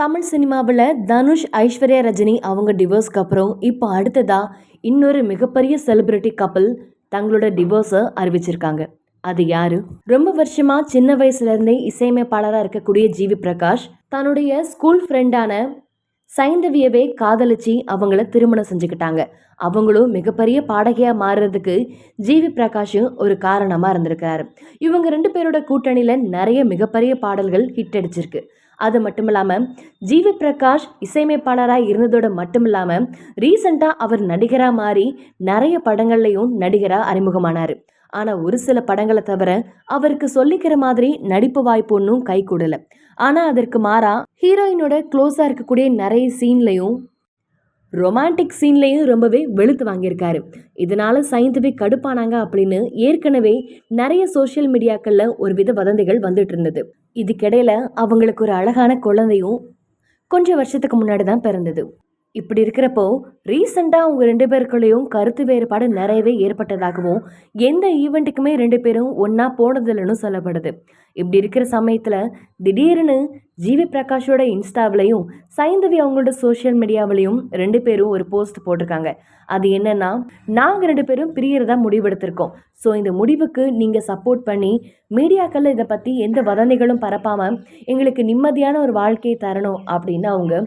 தமிழ் சினிமாவில் தனுஷ் ஐஸ்வர்யா ரஜினி அவங்க டிவோர்ஸ்க்கு அப்புறம் இப்போ அடுத்ததாக இன்னொரு மிகப்பெரிய செலிப்ரிட்டி கப்பல் தங்களோட டிவோர்ஸை அறிவிச்சிருக்காங்க. அது யாரு? ரொம்ப வருஷமா சின்ன வயசுலேருந்தே இசையமைப்பாளராக இருக்கக்கூடிய ஜிவி பிரகாஷ் தன்னுடைய ஸ்கூல் ஃப்ரெண்டான சைந்தவியவே காதலிச்சு அவங்கள திருமணம் செஞ்சுக்கிட்டாங்க. அவங்களும் மிகப்பெரிய பாடகையாக மாறுறதுக்கு ஜிவி பிரகாஷும் ஒரு காரணமாக இருந்திருக்காரு. இவங்க ரெண்டு பேரோட கூட்டணியில் நிறைய மிகப்பெரிய பாடல்கள் ஹிட் அடிச்சிருக்கு. அது மட்டும் இல்லாமல் ஜிவி பிரகாஷ் இசையமைப்பாளராக இருந்ததோட மட்டும் இல்லாமல் ரீசண்டாக அவர் நடிகராக மாறி நிறைய படங்கள்லையும் நடிகராக அறிமுகமானார். ஆனால் ஒரு சில படங்களை தவிர அவருக்கு சொல்லிக்கிற மாதிரி நடிப்பு வாய்ப்பு ஒன்றும் கை கூடலை ஆனால் அதற்கு மாறா ஹீரோயினோட க்ளோஸாக இருக்கக்கூடிய நிறைய சீன்லையும் ரொமான்டிக் சீன்லேயும் ரொம்பவே வெளுத்து வாங்கியிருக்காரு. இதனால் சயின்டிஃபிக் கடுப்பானாங்க அப்படின்னு ஏற்கனவே நிறைய சோஷியல் மீடியாக்களில் ஒரு வித வதந்திகள் வந்துட்டு இருந்தது. இதுக்கிடையில் அவங்களுக்கு ஒரு அழகான குழந்தையும் கொஞ்சம் வருஷத்துக்கு முன்னாடி தான் பிறந்தது. இப்படி இருக்கிறப்போ ரீசெண்டாக அவங்க ரெண்டு பேருக்குள்ளேயும் கருத்து வேறுபாடு நிறையவே ஏற்பட்டதாகவும் எந்த ஈவெண்ட்டுக்குமே ரெண்டு பேரும் ஒன்றா போனதில்லைன்னு சொல்லப்படுது. இப்படி இருக்கிற சமயத்தில் திடீர்னு ஜிவி பிரகாஷோட இன்ஸ்டாவிலையும் சைந்தவி அவங்களோட சோஷியல் மீடியாவிலையும் ரெண்டு பேரும் ஒரு போஸ்ட் போட்டிருக்காங்க. அது என்னன்னா நாங்கள் ரெண்டு பேரும் பிரியறதா முடிவெடுத்திருக்கோம். ஸோ இந்த முடிவுக்கு நீங்கள் சப்போர்ட் பண்ணி மீடியாக்களில் இதை பற்றி எந்த வதந்திகளும் பரப்பாமல் எங்களுக்கு நிம்மதியான ஒரு வாழ்க்கையை தரணும் அப்படின்னு அவங்க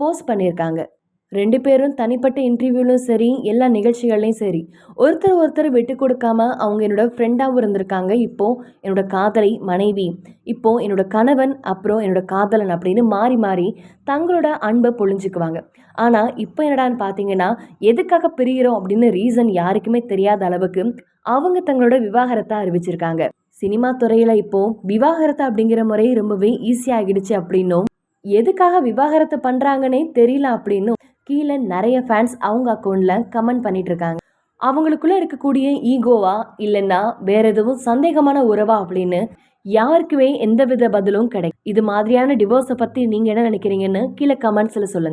போஸ்ட் பண்ணியிருக்காங்க. ரெண்டு பேரும் தனிப்பட்ட இன்டர்வியூலும் சரி எல்லா நிகழ்ச்சிகள்லையும் சரி ஒருத்தர் ஒருத்தர் விட்டு கொடுக்காம அவங்க என்னோட ஃப்ரெண்டாகவும் இருந்திருக்காங்க. இப்போது என்னோட காதலை மனைவி இப்போது என்னோட கணவன் அப்புறம் என்னோட காதலன் அப்படின்னு மாறி மாறி தங்களோட அன்பை பொழிஞ்சுக்குவாங்க. ஆனால் இப்போ என்னடான்னு பார்த்தீங்கன்னா எதுக்காக பிரிகிறோம் அப்படின்னு ரீசன் யாருக்குமே தெரியாத அளவுக்கு அவங்க தங்களோட விவாகரத்தை அறிவிச்சிருக்காங்க. சினிமா துறையில் இப்போது விவாகரத்தை அப்படிங்கிற முறை ரொம்பவே ஈஸியாகிடுச்சு அப்படின்னும் எதுக்காக விவாகரத்தை பண்ணுறாங்கன்னே தெரியல அப்படின்னும் கீழே நிறைய ஃபேன்ஸ் அவங்க அக்கௌண்ட்டில் கமெண்ட் பண்ணிட்டு இருக்காங்க அவங்களுக்குள்ள இருக்கக்கூடிய ஈகோவா இல்லைன்னா வேற எதுவும் சந்தேகமான உறவா அப்படின்னு யாருக்குமே எந்தவித பதிலும் கிடைக்கும் இது மாதிரியான டிவோர்ஸை பற்றி நீங்கள் என்ன நினைக்கிறீங்கன்னு கீழே கமெண்ட்ஸில் சொல்லுங்கள்